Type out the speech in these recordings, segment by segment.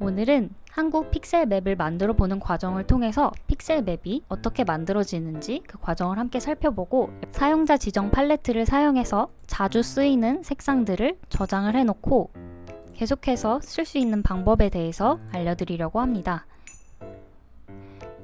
오늘은 한국 픽셀 맵을 만들어 보는 과정을 통해서 픽셀 맵이 어떻게 만들어지는지 그 과정을 함께 살펴보고 사용자 지정 팔레트를 사용해서 자주 쓰이는 색상들을 저장을 해놓고 계속해서 쓸 수 있는 방법에 대해서 알려드리려고 합니다.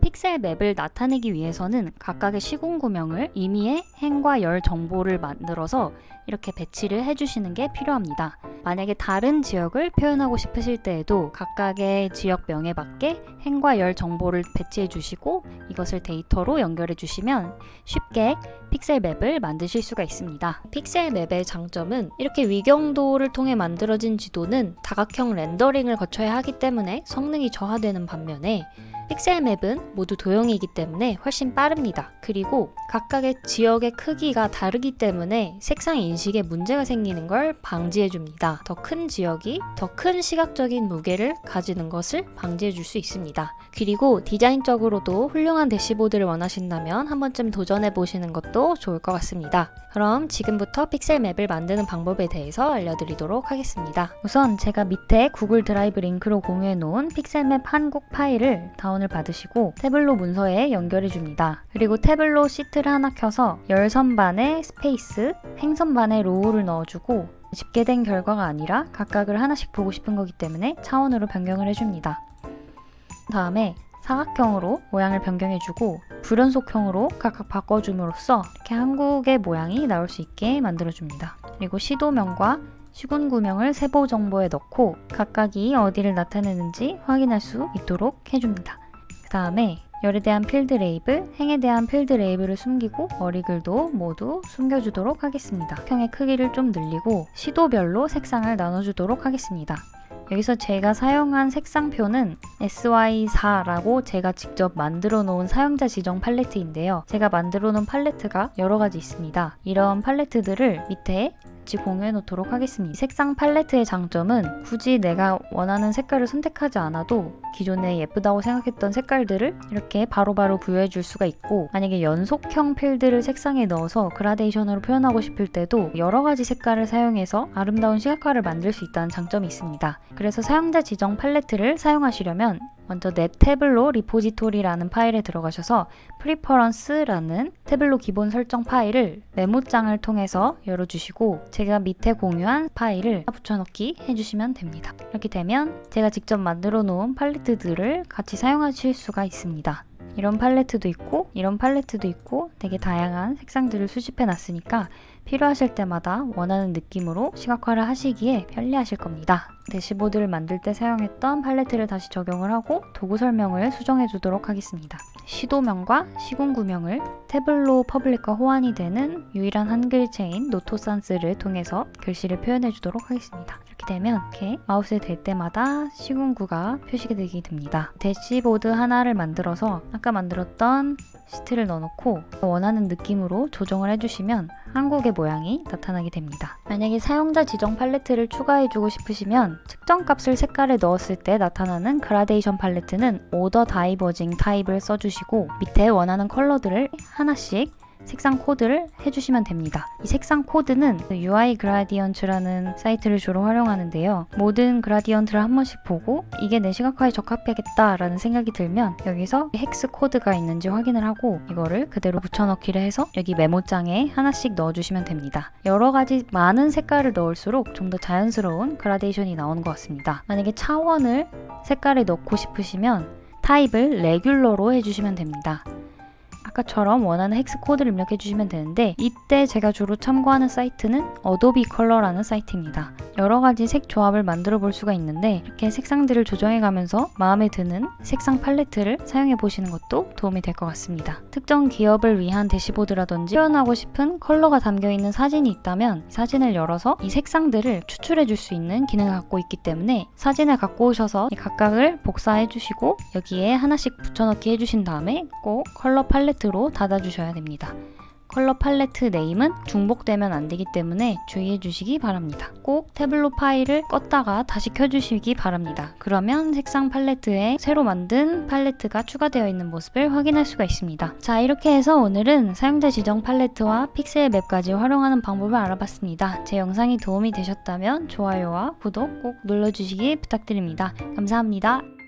픽셀 맵을 나타내기 위해서는 각각의 시공 구명을 임의의 행과 열 정보를 만들어서 이렇게 배치를 해주시는 게 필요합니다. 만약에 다른 지역을 표현하고 싶으실 때에도 각각의 지역명에 맞게 행과 열 정보를 배치해 주시고 이것을 데이터로 연결해 주시면 쉽게 픽셀 맵을 만드실 수가 있습니다. 픽셀 맵의 장점은 이렇게 위경도를 통해 만들어진 지도는 다각형 렌더링을 거쳐야 하기 때문에 성능이 저하되는 반면에 픽셀 맵은 모두 도형이기 때문에 훨씬 빠릅니다. 그리고 각각의 지역의 크기가 다르기 때문에 색상 인식에 문제가 생기는 걸 방지해 줍니다. 더 큰 지역이 더 큰 시각적인 무게를 가지는 것을 방지해 줄 수 있습니다. 그리고 디자인적으로도 훌륭한 대시보드를 원하신다면 한 번쯤 도전해 보시는 것도 좋을 것 같습니다. 그럼 지금부터 픽셀 맵을 만드는 방법에 대해서 알려드리도록 하겠습니다. 우선 제가 밑에 구글 드라이브 링크로 공유해 놓은 픽셀 맵 한국 파일을 다운 을 받으시고 태블로 문서에 연결해 줍니다. 그리고 태블로 시트를 하나 켜서 열선반에 스페이스, 행선반에 로우를 넣어주고 집계된 결과가 아니라 각각을 하나씩 보고 싶은 거기 때문에 차원으로 변경을 해줍니다. 다음에 사각형으로 모양을 변경해주고 불연속형으로 각각 바꿔줌으로써 이렇게 한국의 모양이 나올 수 있게 만들어줍니다. 그리고 시도명과 시군구명을 세부 정보에 넣고 각각이 어디를 나타내는지 확인할 수 있도록 해줍니다. 그 다음에 열에 대한 필드 레이블, 행에 대한 필드 레이블을 숨기고 어리글도 모두 숨겨주도록 하겠습니다. 형의 크기를 좀 늘리고 시도별로 색상을 나눠주도록 하겠습니다. 여기서 제가 사용한 색상표는 SY4라고 제가 직접 만들어 놓은 사용자 지정 팔레트인데요. 제가 만들어 놓은 팔레트가 여러 가지 있습니다. 이런 팔레트들을 밑에 같이 공유해 놓도록 하겠습니다. 색상 팔레트의 장점은 굳이 내가 원하는 색깔을 선택하지 않아도 기존에 예쁘다고 생각했던 색깔들을 이렇게 바로바로 부여해 줄 수가 있고 만약에 연속형 필드를 색상에 넣어서 그라데이션으로 표현하고 싶을 때도 여러 가지 색깔을 사용해서 아름다운 시각화를 만들 수 있다는 장점이 있습니다. 그래서 사용자 지정 팔레트를 사용하시려면 먼저 내 태블로 리포지토리라는 파일에 들어가셔서 프리퍼런스라는 태블로 기본 설정 파일을 메모장을 통해서 열어주시고 제가 밑에 공유한 파일을 붙여넣기 해주시면 됩니다. 이렇게 되면 제가 직접 만들어 놓은 팔레트들을 같이 사용하실 수가 있습니다. 이런 팔레트도 있고 이런 팔레트도 있고 되게 다양한 색상들을 수집해 놨으니까 필요하실 때마다 원하는 느낌으로 시각화를 하시기에 편리하실 겁니다. 대시보드를 만들 때 사용했던 팔레트를 다시 적용을 하고 도구 설명을 수정해 주도록 하겠습니다. 시도명과 시군구명을 태블로 퍼블릭과 호환이 되는 유일한 한글체인 노토산스를 통해서 글씨를 표현해 주도록 하겠습니다. 이렇게 되면 이렇게 마우스에 댈 때마다 시군구가 표시가 되게 됩니다. 대시보드 하나를 만들어서 아까 만들었던 시트를 넣어놓고 원하는 느낌으로 조정을 해주시면 한국의 모양이 나타나게 됩니다. 만약에 사용자 지정 팔레트를 추가해주고 싶으시면 측정 값을 색깔에 넣었을 때 나타나는 그라데이션 팔레트는 오더 다이버징 타입을 써주시고 밑에 원하는 컬러들을 하나씩 색상 코드를 해주시면 됩니다. 이 색상 코드는 UI 그라디언트라는 사이트를 주로 활용하는데요. 모든 그라디언트를 한 번씩 보고 이게 내 시각화에 적합하겠다라는 생각이 들면 여기서 헥스 코드가 있는지 확인을 하고 이거를 그대로 붙여넣기를 해서 여기 메모장에 하나씩 넣어주시면 됩니다. 여러 가지 많은 색깔을 넣을수록 좀 더 자연스러운 그라데이션이 나오는 것 같습니다. 만약에 차원을 색깔에 넣고 싶으시면 타입을 레귤러로 해주시면 됩니다. 아까처럼 원하는 헥스 코드를 입력해 주시면 되는데 이때 제가 주로 참고하는 사이트는 어도비 컬러라는 사이트입니다. 여러 가지 색 조합을 만들어 볼 수가 있는데 이렇게 색상들을 조정해 가면서 마음에 드는 색상 팔레트를 사용해 보시는 것도 도움이 될 것 같습니다. 특정 기업을 위한 대시보드라든지 표현하고 싶은 컬러가 담겨 있는 사진이 있다면 사진을 열어서 이 색상들을 추출해 줄 수 있는 기능을 갖고 있기 때문에 사진을 갖고 오셔서 각각을 복사해 주시고 여기에 하나씩 붙여넣기 해 주신 다음에 꼭 컬러 팔레트 로 닫아주셔야 됩니다. 컬러 팔레트 네임은 중복되면 안 되기 때문에 주의해 주시기 바랍니다. 꼭 태블릿 파일을 껐다가 다시 켜주시기 바랍니다. 그러면 색상 팔레트에 새로 만든 팔레트가 추가되어 있는 모습을 확인할 수가 있습니다. 자, 이렇게 해서 오늘은 사용자 지정 팔레트와 픽셀 맵까지 활용하는 방법을 알아봤습니다. 제 영상이 도움이 되셨다면 좋아요와 구독 꼭 눌러주시기 부탁드립니다. 감사합니다.